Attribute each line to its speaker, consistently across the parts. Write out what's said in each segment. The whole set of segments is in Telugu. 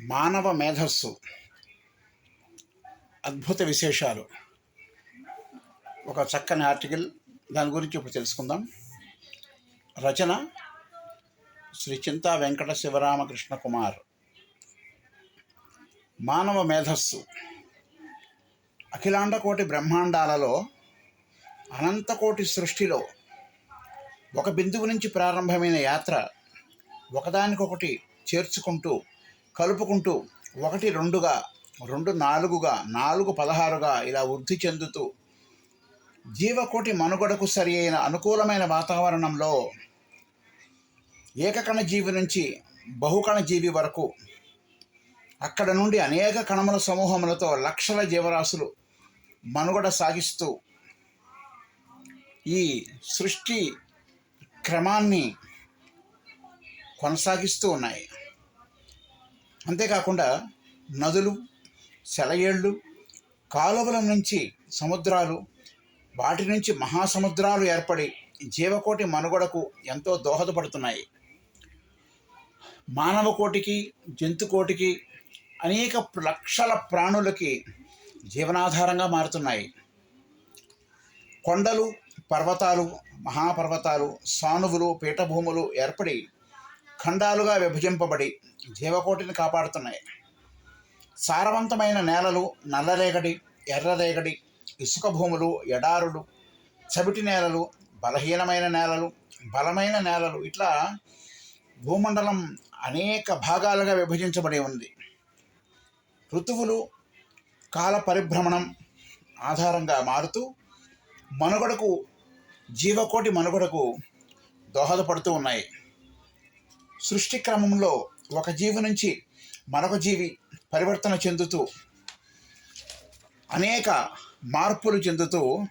Speaker 1: మానవ మేధస్సు. అద్భుత విశేషాలు. ఒక చక్కని ఆర్టికల్ దాని గురించి ఇప్పుడు తెలుసుకుందాం. రచన శ్రీ చింతా వెంకట శివరామకృష్ణ కుమార్. మానవ మేధస్సు. అఖిలాండకోటి బ్రహ్మాండాలలో అనంతకోటి సృష్టిలో ఒక బిందువు నుంచి ప్రారంభమైన యాత్ర ఒకదానికొకటి చేర్చుకుంటూ కలుపుకుంటూ ఒకటి రెండుగా రెండు నాలుగుగా నాలుగు పదహారుగా ఇలా వృద్ధి చెందుతూ జీవకోటి మనుగడకు సరి అయిన అనుకూలమైన వాతావరణంలో ఏకకణ జీవి నుంచి బహుకణ జీవి వరకు అక్కడ నుండి అనేక కణముల సమూహములతో లక్షల జీవరాశులు మనుగడ సాగిస్తూ ఈ సృష్టి క్రమాన్ని కొనసాగిస్తూ ఉన్నాయి. అంతేకాకుండా నదులు సెలయేళ్ళు కాలువల నుంచి సముద్రాలు వాటి నుంచి మహాసముద్రాలు ఏర్పడి జీవకోటి మనుగడకు ఎంతో దోహదపడుతున్నాయి. మానవ కోటికి జంతుకోటికి అనేక లక్షల ప్రాణులకి జీవనాధారంగా మారుతున్నాయి. కొండలు పర్వతాలు మహాపర్వతాలు సానువులు పీఠభూములు ఏర్పడి ఖండాలుగా విభజింపబడి జీవకోటిని కాపాడుతున్నాయి. సారవంతమైన నేలలు నల్లరేగడి ఎర్రరేగడి ఇసుక భూములు ఎడారులు చవిటి నేలలు బలహీనమైన నేలలు బలమైన నేలలు ఇట్లా భూమండలం అనేక భాగాలుగా విభజించబడి ఉంది. ఋతువులు కాల పరిభ్రమణం ఆధారంగా మారుతూ మనుగడకు జీవకోటి మనుగడకు దోహదపడుతూ ఉన్నాయి. సృష్టి క్రమంలో ఒక జీవి నుంచి మరొక జీవి పరివర్తన చెందుతూ అనేక మార్పులు చెందుతూ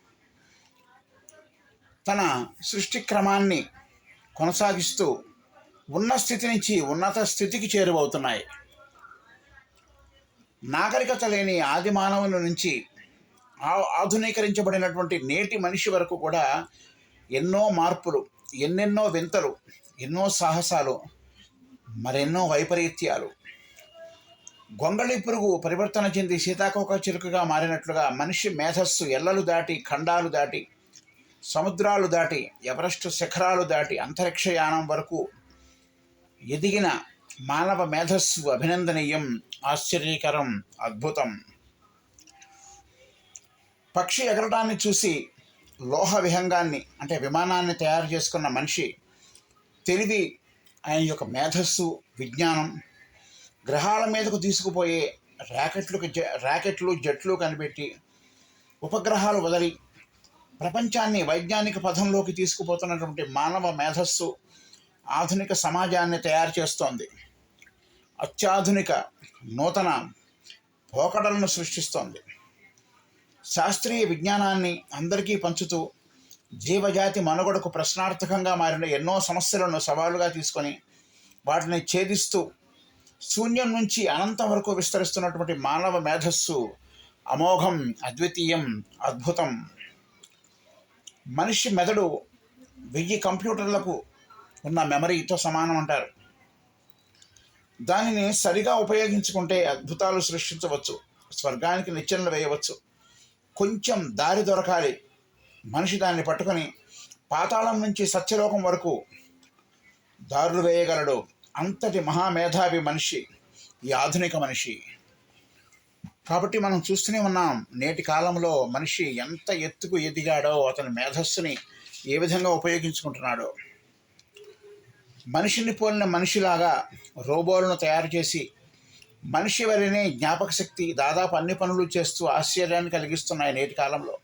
Speaker 1: తన సృష్టి క్రమాన్ని కొనసాగిస్తూ ఉన్న స్థితి నుంచి ఉన్నత స్థితికి చేరువవుతున్నాయి. నాగరికత లేని ఆది మానవుల నుంచి ఆ- ఆధునీకరించబడినటువంటి నేటి మనిషి వరకు కూడా ఎన్నో మార్పులు ఎన్నెన్నో వింతలు ఎన్నో సాహసాలు మరెన్నో వైపరీత్యాలు. గొంగళి పురుగు పరివర్తన చెంది సీతాకోక చిలుకగా మారినట్లుగా మనిషి మేధస్సు ఎల్లలు దాటి ఖండాలు దాటి సముద్రాలు దాటి ఎవరెస్ట్ శిఖరాలు దాటి అంతరిక్షయానం వరకు ఎదిగిన మానవ మేధస్సు అభినందనీయం ఆశ్చర్యకరం అద్భుతం. పక్షి ఎగరడాన్ని చూసి లోహ విహంగాన్ని అంటే విమానాన్ని తయారు చేసుకున్న మనిషి తెలివి ఆయన యొక్క మేధస్సు విజ్ఞానం గ్రహాల మీదకు తీసుకుపోయే ర్యాకెట్లకు జ- ర్యాకెట్లు జట్లు కనిపెట్టి ఉపగ్రహాలు వదిలి ప్రపంచాన్ని వైజ్ఞానిక పథంలోకి తీసుకుపోతున్నటువంటి మానవ మేధస్సు ఆధునిక సమాజాన్ని తయారు చేస్తోంది. అత్యాధునిక నూతన పోకడలను సృష్టిస్తోంది. శాస్త్రీయ విజ్ఞానాన్ని అందరికీ పంచుతూ జీవజాతి మనుగడకు ప్రశ్నార్థకంగా మారిన ఎన్నో సమస్యలను సవాలుగా తీసుకొని వాటిని ఛేదిస్తూ శూన్యం నుంచి అనంతం వరకు విస్తరిస్తున్నటువంటి మానవ మేధస్సు అమోఘం అద్వితీయం అద్భుతం. మనిషి మెదడు వెయ్యి కంప్యూటర్లకు ఉన్న మెమరీతో సమానం అంటారు. దానిని సరిగా ఉపయోగించుకుంటే అద్భుతాలు సృష్టించవచ్చు స్వర్గానికి నిచ్చెనలు వేయవచ్చు. కొంచెం దారి దొరకాలి. మనిషి దాన్ని పట్టుకొని పాతాళం నుంచి సత్యలోకం వరకు దారులు వేయగలడు. అంతటి మహామేధావి మనిషి ఈ ఆధునిక మనిషి. కాబట్టి మనం చూస్తూనే ఉన్నాం నేటి కాలంలో మనిషి ఎంత ఎత్తుకు ఎదిగాడో అతని మేధస్సుని ఏ విధంగా ఉపయోగించుకుంటున్నాడో. మనిషిని పోలిన మనిషిలాగా రోబోలను తయారు చేసి మనిషి వరనే జ్ఞాపక శక్తి దాదాపు అన్ని పనులు చేస్తూ ఆశ్చర్యాన్ని కలిగిస్తున్నాయి నేటి కాలంలో.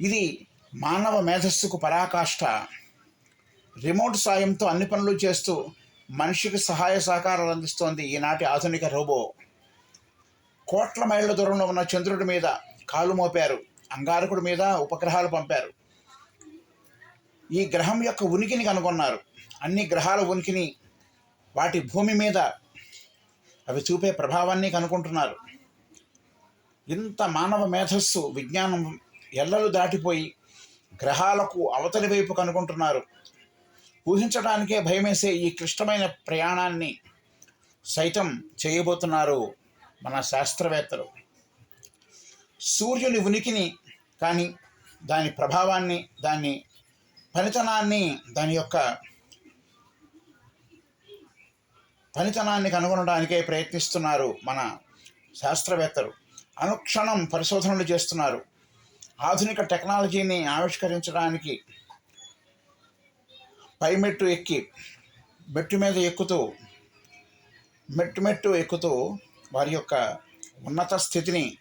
Speaker 1: ఇది మానవ మేధస్సుకు పరాకాష్ట. రిమోట్ సాయంతో అన్ని పనులు చేస్తూ మనిషికి సహాయ సహకారాలు అందిస్తోంది ఈనాటి ఆధునిక రోబో. కోట్ల మైళ్ళ దూరంలో ఉన్న చంద్రుడి మీద కాలు మోపారు. అంగారకుడి మీద ఉపగ్రహాలు పంపారు. ఈ గ్రహం యొక్క ఉనికిని కనుగొన్నారు. అన్ని గ్రహాల ఉనికిని వాటి భూమి మీద అవి చూపే ప్రభావాన్ని కనుక్కుంటున్నారు ఇంత మానవ మేధస్సు విజ్ఞానం ఎల్లలు దాటిపోయి గ్రహాలకు అవతలి వైపు కనుకుంటున్నారు. ఊహించడానికే భయమేసే ఈ క్లిష్టమైన ప్రయాణాన్ని సైతం చేయబోతున్నారు మన శాస్త్రవేత్తలు. సూర్యుని ఉనికిని కానీ దాని ప్రభావాన్ని దాని పనితనాన్ని దాని యొక్క పనితనాన్ని కనుగొనడానికే ప్రయత్నిస్తున్నారు మన శాస్త్రవేత్తలు. అనుక్షణం పరిశోధనలు చేస్తున్నారు. ఆధునిక టెక్నాలజీని ఆవిష్కరించడానికి పై మెట్టు ఎక్కి మెట్టు మీద ఎక్కుతూ మెట్టు మెట్టు ఎక్కుతూ వారి యొక్క ఉన్నత స్థితిని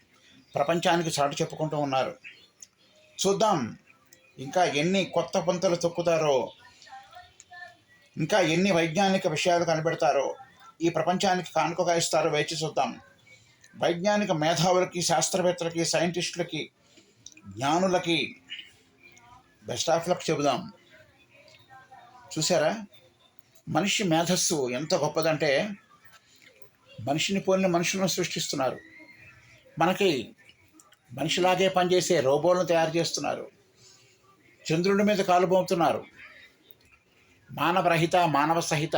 Speaker 1: ప్రపంచానికి చాటు చెప్పుకుంటూ ఉన్నారు. చూద్దాం ఇంకా ఎన్ని కొత్త పంతులు తొక్కుతారో ఇంకా ఎన్ని వైజ్ఞానిక విషయాలు కనిపెడతారో ఈ ప్రపంచానికి కానుకగా ఇస్తారో వేచి చూద్దాం. వైజ్ఞానిక మేధావులకి శాస్త్రవేత్తలకి సైంటిస్టులకి జ్ఞానులకి బెస్ట్ ఆఫ్ లక్ చెబుదాం. చూసారా మనిషి మేధస్సు ఎంత గొప్పదంటే మనిషిని పోలిన మనుషులను సృష్టిస్తున్నారు. మనకి మనిషిలాగే పనిచేసే రోబోలను తయారు చేస్తున్నారు. చంద్రుడి మీద కాలుబోతున్నారు మానవరహిత మానవ సహిత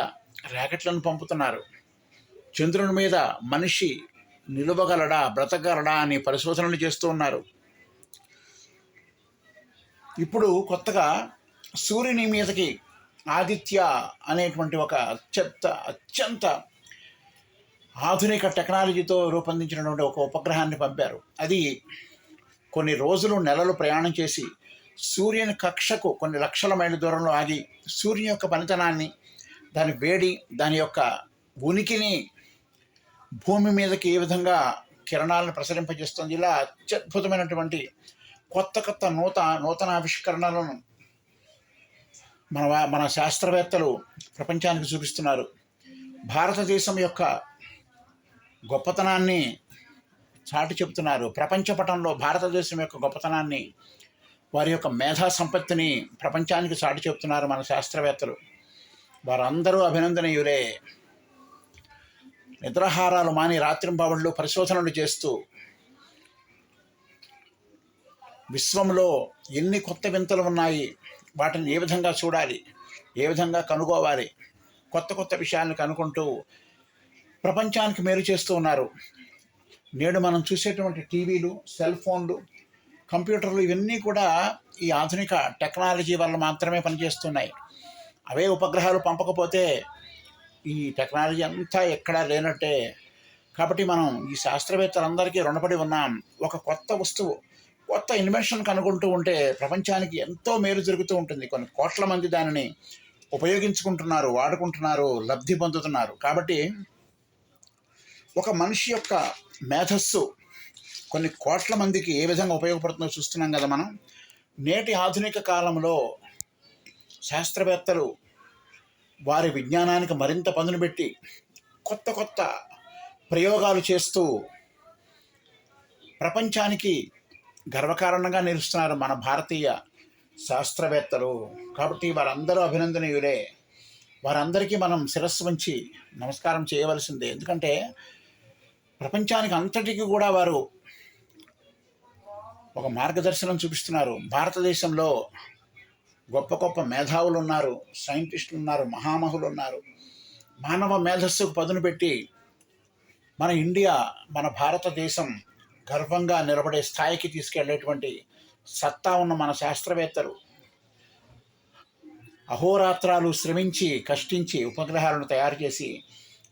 Speaker 1: ర్యాకెట్లను పంపుతున్నారు. చంద్రుని మీద మనిషి నిలవగలడా బ్రతకగలడా అని పరిశోధనలు చేస్తూ ఉన్నారు. ఇప్పుడు కొత్తగా సూర్యుని మీదకి ఆదిత్య అనేటువంటి ఒక అత్యంత అత్యంత ఆధునిక టెక్నాలజీతో రూపొందించినటువంటి ఒక ఉపగ్రహాన్ని పంపారు. అది కొన్ని రోజులు నెలలు ప్రయాణం చేసి సూర్యుని కక్షకు కొన్ని లక్షల మైళ్ళ దూరంలో ఆగి సూర్యుని యొక్క పనితనాన్ని దాని వేడి దాని యొక్క ఉనికిని భూమి మీదకి ఏ విధంగా కిరణాలను ప్రసరింపజేస్తుంది ఇలా అత్యద్భుతమైనటువంటి కొత్త కొత్త నూత నూతన ఆవిష్కరణలను మన వా- మన శాస్త్రవేత్తలు ప్రపంచానికి చూపిస్తున్నారు. భారతదేశం యొక్క గొప్పతనాన్ని చాటి చెబుతున్నారు ప్రపంచ పటంలో భారతదేశం యొక్క గొప్పతనాన్ని వారి యొక్క మేధా సంపత్తిని ప్రపంచానికి చాటి చెబుతున్నారు మన శాస్త్రవేత్తలు. వారందరూ అభినందనీయులే. నిద్రాహారాలు మాని రాత్రింబవళ్ళు పరిశోధనలు చేస్తూ విశ్వంలో ఎన్ని కొత్త వింతలు ఉన్నాయి వాటిని ఏ విధంగా చూడాలి ఏ విధంగా కనుగోవాలి కొత్త కొత్త విషయాలను కనుక్కుంటూ ప్రపంచానికి మేలు చేస్తూ ఉన్నారు. నేడు మనం చూసేటువంటి టీవీలు సెల్ ఫోన్లు కంప్యూటర్లు ఇవన్నీ కూడా ఈ ఆధునిక టెక్నాలజీ వల్ల మాత్రమే పనిచేస్తున్నాయి. అవే ఉపగ్రహాలు పంపకపోతే ఈ టెక్నాలజీ అంతా ఎక్కడా లేనట్టే. కాబట్టి మనం ఈ శాస్త్రవేత్తలందరికీ రుణపడి ఉన్నాం. ఒక కొత్త వస్తువు కొత్త ఇన్వెన్షన్ కనుగొంటూ ఉంటే ప్రపంచానికి ఎంతో మేలు జరుగుతూ ఉంటుంది. కొన్ని కోట్ల మంది దానిని ఉపయోగించుకుంటున్నారు వాడుకుంటున్నారు లబ్ధి పొందుతున్నారు. కాబట్టి ఒక మనిషి యొక్క మేధస్సు కొన్ని కోట్ల మందికి ఏ విధంగా ఉపయోగపడుతుందో చూస్తున్నాం కదా మనం. నేటి ఆధునిక కాలంలో శాస్త్రవేత్తలు వారి విజ్ఞానానికి మరింత పదును పెట్టి కొత్త కొత్త ప్రయోగాలు చేస్తూ ప్రపంచానికి గర్వకారణంగా నిలుస్తున్నారు మన భారతీయ శాస్త్రవేత్తలు. కాబట్టి వారందరూ అభినందనీయులే. వారందరికీ మనం శిరస్సు వంచి నమస్కారం చేయవలసిందే. ఎందుకంటే ప్రపంచానికి అంతటికి కూడా వారు ఒక మార్గదర్శనం చూపిస్తున్నారు. భారతదేశంలో గొప్ప గొప్ప మేధావులు ఉన్నారు సైంటిస్టులు ఉన్నారు మహామహులు ఉన్నారు మానవ మేధస్సుకు పదును పెట్టి మన ఇండియా మన భారతదేశం గర్వంగా నిలబడే స్థాయికి తీసుకెళ్ళేటువంటి సత్తా ఉన్న మన శాస్త్రవేత్తలు అహోరాత్రాలు శ్రమించి కష్టించి ఉపగ్రహాలను తయారు చేసి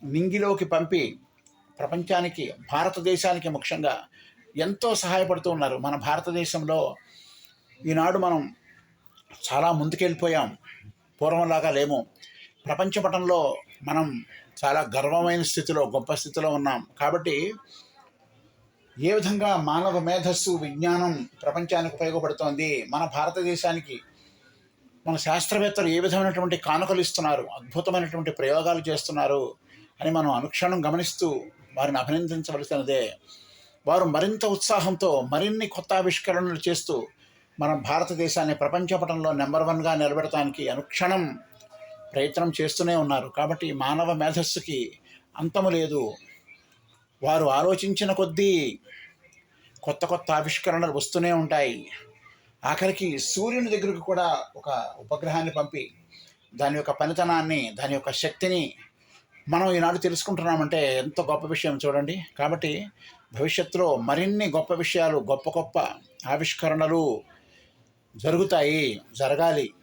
Speaker 1: నింగిలోకి పంపి ప్రపంచానికి భారతదేశానికి ముఖ్యంగా ఎంతో సహాయపడుతూ ఉన్నారు. మన భారతదేశంలో ఈనాడు మనం చాలా ముందుకెళ్ళిపోయాం. పూర్వంలాగా లేము. ప్రపంచ పటంలో మనం చాలా గర్వమైన స్థితిలో గొప్ప స్థితిలో ఉన్నాం. కాబట్టి ఏ విధంగా మానవ మేధస్సు విజ్ఞానం ప్రపంచానికి ఉపయోగపడుతోంది? మన భారతదేశానికి మన శాస్త్రవేత్తలు ఏ విధమైనటువంటి కానుకలు ఇస్తున్నారు? అద్భుతమైనటువంటి ప్రయోగాలు చేస్తున్నారు అని మనం అనుక్షణం గమనిస్తూ వారిని అభినందించవలసినదే. వారు మరింత ఉత్సాహంతో మరిన్ని కొత్త ఆవిష్కరణలు చేస్తూ మన భారతదేశాన్ని ప్రపంచ పటంలో నెంబర్ వన్గా నిలబెడటానికి అనుక్షణం ప్రయత్నం చేస్తూనే ఉన్నారు. కాబట్టి మానవ మేధస్సుకి అంతము లేదు. వారు ఆలోచించిన కొద్దీ కొత్త కొత్త ఆవిష్కరణలు వస్తూనే ఉంటాయి. ఆఖరికి సూర్యుని దగ్గరకు కూడా ఒక ఉపగ్రహాన్ని పంపి దాని యొక్క పనితనాన్ని దాని యొక్క శక్తిని మనం ఈనాడు తెలుసుకుంటున్నామంటే ఎంతో గొప్ప విషయం చూడండి. కాబట్టి భవిష్యత్తులో మరిన్ని గొప్ప విషయాలు గొప్ప గొప్ప ఆవిష్కరణలు జరుగుతాయి జరగాలి.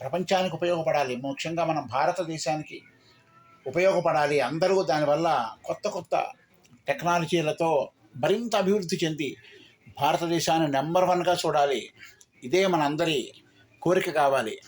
Speaker 1: ప్రపంచానికి ఉపయోగపడాలి. ముఖ్యంగా మన భారతదేశానికి ఉపయోగపడాలి. అందరూ దానివల్ల కొత్త కొత్త టెక్నాలజీలతో మరింత అభివృద్ధి చెంది భారతదేశాన్ని నెంబర్ వన్గా చూడాలి. ఇదే మనందరి కోరిక కావాలి.